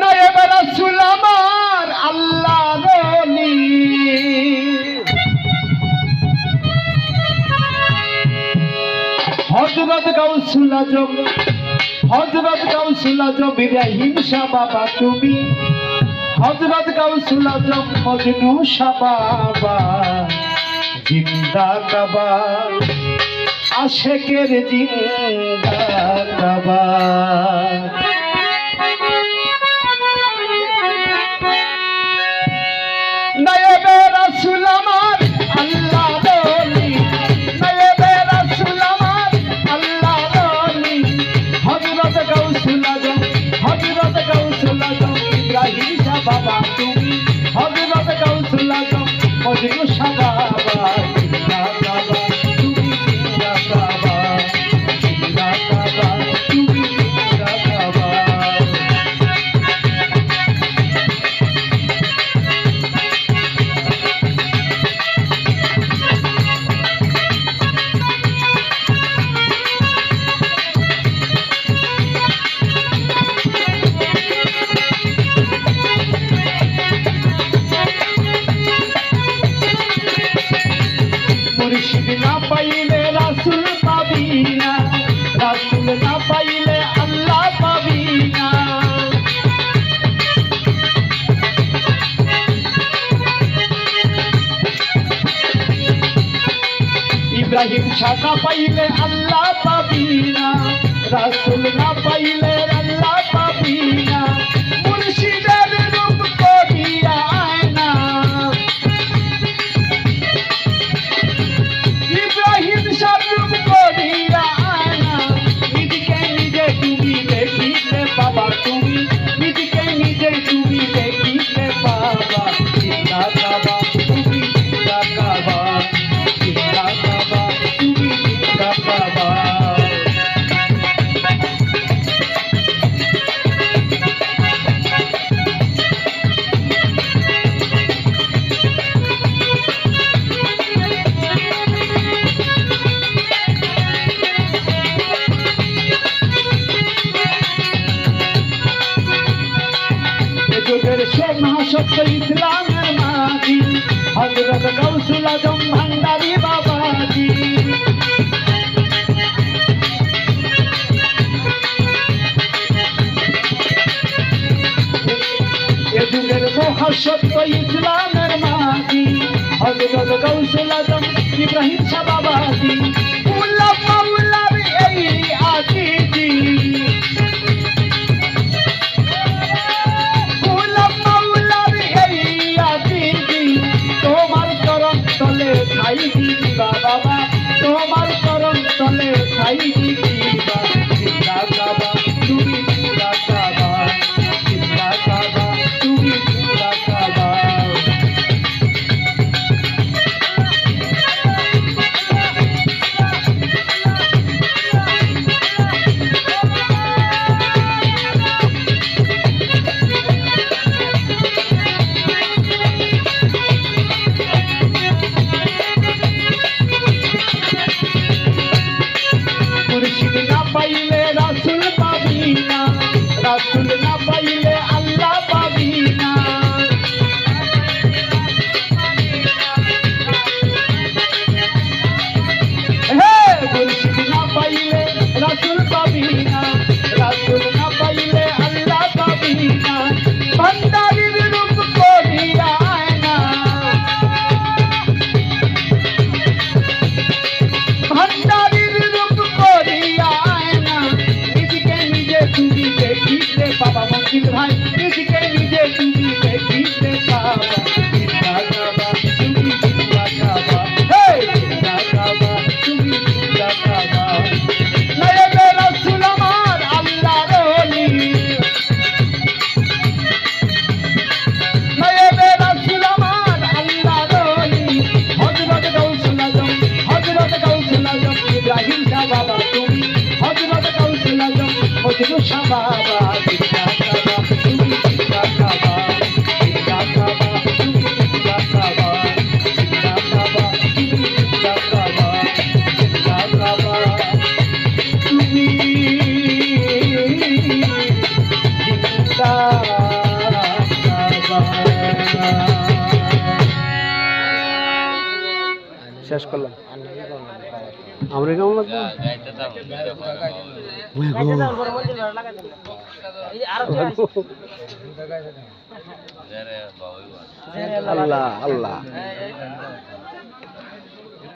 নয়বে রাসুল আমার আল্লাহ রনি। হজরত গাউসুল আজম হজরত গাউসুল আজম ইব্রাহিম শাহ বাবা তুমি। হজরত গাউসুল আজম মজনু শাহ বাবা জিন্দা কাবা আশেকের জিন্দা কাবা Deus মুর্শিদ না পাইলে রাসুল পাবি না। রাসুল না পাইলে আল্লাহ পাবি না। ইব্রাহিম শাহ না পাইলে আল্লাহ পাবি রাসুল না পাইলে আল্লাহ পাবি সত্য ইসলামের মাটি। হজরত কৌশল আজম বাবাজি। এ ইসলামের মাঝি হজরত Thank you. Na Bahia ভাই শেষ করলাম। আমরা কেমন লাগবে আল্লাহ আল্লাহ।